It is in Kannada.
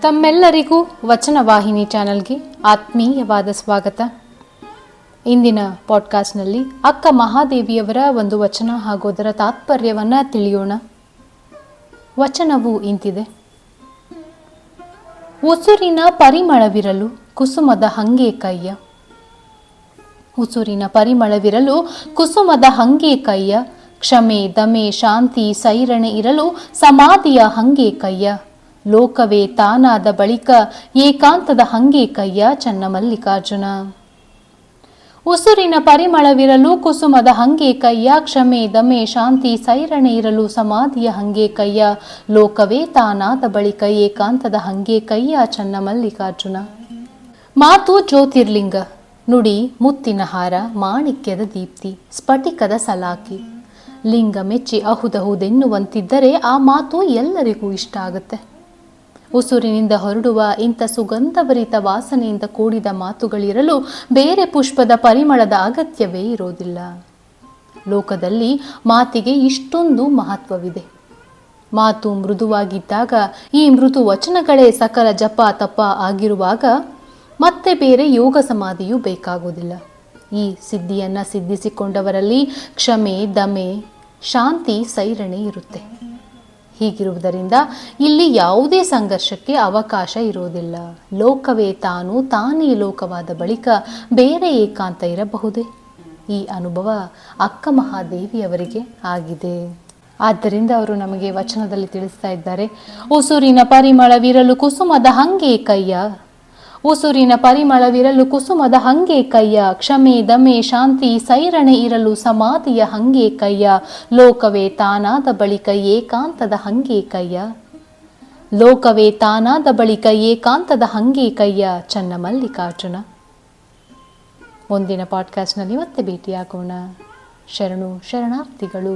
ತಮ್ಮೆಲ್ಲರಿಗೂ ವಚನವಾಹಿನಿ ಚಾನೆಲ್ಗೆ ಆತ್ಮೀಯವಾದ ಸ್ವಾಗತ. ಇಂದಿನ ಪಾಡ್ಕಾಸ್ಟ್ನಲ್ಲಿ ಅಕ್ಕ ಮಹಾದೇವಿಯವರ ಒಂದು ವಚನ ಹಾಗೂ ಅದರ ತಾತ್ಪರ್ಯವನ್ನು ತಿಳಿಯೋಣ. ವಚನವು ಇಂತಿದೆ. ಉಸುರಿನ ಪರಿಮಳವಿರಲು ಕುಸುಮದ ಹಂಗೆ ಕೈಯ. ಉಸುರಿನ ಪರಿಮಳವಿರಲು ಕುಸುಮದ ಹಂಗೆ ಕೈಯ. ಕ್ಷಮೆ, ದಮೆ, ಶಾಂತಿ, ಸೈರಣೆ ಇರಲು ಸಮಾಧಿಯ ಹಂಗೆ ಕೈಯ. ಲೋಕವೇ ತಾನಾದ ಬಳಿಕ ಏಕಾಂತದ ಹಂಗೆ ಕೈಯ ಚನ್ನಮಲ್ಲಿಕಾರ್ಜುನ ಉಸುರಿನ ಪರಿಮಳವಿರಲು ಕುಸುಮದ ಹಂಗೆ ಕೈಯ, ಕ್ಷಮೆ, ದಮೆ, ಶಾಂತಿ, ಸೈರಣೆ ಇರಲು ಸಮಾಧಿಯ ಹಂಗೆ ಕೈಯ, ಲೋಕವೇ ತಾನಾದ ಬಳಿಕ ಏಕಾಂತದ ಹಂಗೆ ಕೈಯ ಚನ್ನಮಲ್ಲಿಕಾರ್ಜುನ ಮಾತು ಜ್ಯೋತಿರ್ಲಿಂಗ, ನುಡಿ, ಮುತ್ತಿನ ಹಾರ, ಮಾಣಿಕ್ಯದ ದೀಪ್ತಿ, ಸ್ಫಟಿಕದ ಸಲಾಕಿ. ಲಿಂಗ ಮೆಚ್ಚಿ ಅಹುದಹುದೆನ್ನುವಂತಿದ್ದರೆ ಆ ಮಾತು ಎಲ್ಲರಿಗೂ ಇಷ್ಟ ಆಗುತ್ತೆ. ಉಸುರಿನಿಂದ ಹೊರಡುವ ಇಂಥ ಸುಗಂಧಭರಿತ ವಾಸನೆಯಿಂದ ಕೂಡಿದ ಮಾತುಗಳಿರಲು ಬೇರೆ ಪುಷ್ಪದ ಪರಿಮಳದ ಅಗತ್ಯವೇ ಇರೋದಿಲ್ಲ. ಲೋಕದಲ್ಲಿ ಮಾತಿಗೆ ಇಷ್ಟೊಂದು ಮಹತ್ವವಿದೆ. ಮಾತು ಮೃದುವಾಗಿದ್ದಾಗ ಈ ಮೃದು ವಚನಗಳೇ ಸಕಲ ಜಪ ತಪ ಆಗಿರುವಾಗ ಮತ್ತೆ ಬೇರೆ ಯೋಗ ಸಮಾಧಿಯೂ ಬೇಕಾಗುವುದಿಲ್ಲ. ಈ ಸಿದ್ಧಿಯನ್ನು ಸಿದ್ಧಿಸಿಕೊಂಡವರಲ್ಲಿ ಕ್ಷಮೆ, ದಮೆ, ಶಾಂತಿ, ಸೈರಣೆ ಇರುತ್ತೆ. ಹೀಗಿರುವುದರಿಂದ ಇಲ್ಲಿ ಯಾವುದೇ ಸಂಘರ್ಷಕ್ಕೆ ಅವಕಾಶ ಇರುವುದಿಲ್ಲ. ಲೋಕವೇ ತಾನು, ತಾನೇ ಲೋಕವಾದ ಬಳಿಕ ಬೇರೆ ಏಕಾಂತ ಇರಬಹುದೇ? ಈ ಅನುಭವ ಅಕ್ಕ ಮಹಾದೇವಿಯವರಿಗೆ ಆಗಿದೆ. ಆದ್ದರಿಂದ ಅವರು ನಮಗೆ ವಚನದಲ್ಲಿ ತಿಳಿಸ್ತಾ ಇದ್ದಾರೆ ಉಸುರಿನ ಪರಿಮಳವಿರಲು ಕುಸುಮದ ಹಂಗೆ ಕೈಯ ಉಸುರಿನ ಪರಿಮಳವಿರಲು ಕುಸುಮದ ಹಂಗೆ ಕೈಯ, ಕ್ಷಮೆ, ದಮೆ, ಶಾಂತಿ, ಸೈರಣೆ ಇರಲು ಸಮಾಧಿಯ ಹಂಗೆ ಕೈಯ, ಲೋಕವೇ ತಾನಾದ ಬಳಿಕ ಏಕಾಂತದ ಹಂಗೆ ಕೈಯ. ಲೋಕವೇ ತಾನಾದ ಬಳಿಕ ಏಕಾಂತದ ಹಂಗೆ ಕೈಯ ಚನ್ನಮಲ್ಲಿಕಾರ್ಜುನ ಮುಂದಿನ ಪಾಡ್ಕಾಸ್ಟ್ನಲ್ಲಿ ಮತ್ತೆ ಭೇಟಿಯಾಗೋಣ. ಶರಣು, ಶರಣಾರ್ಥಿಗಳು.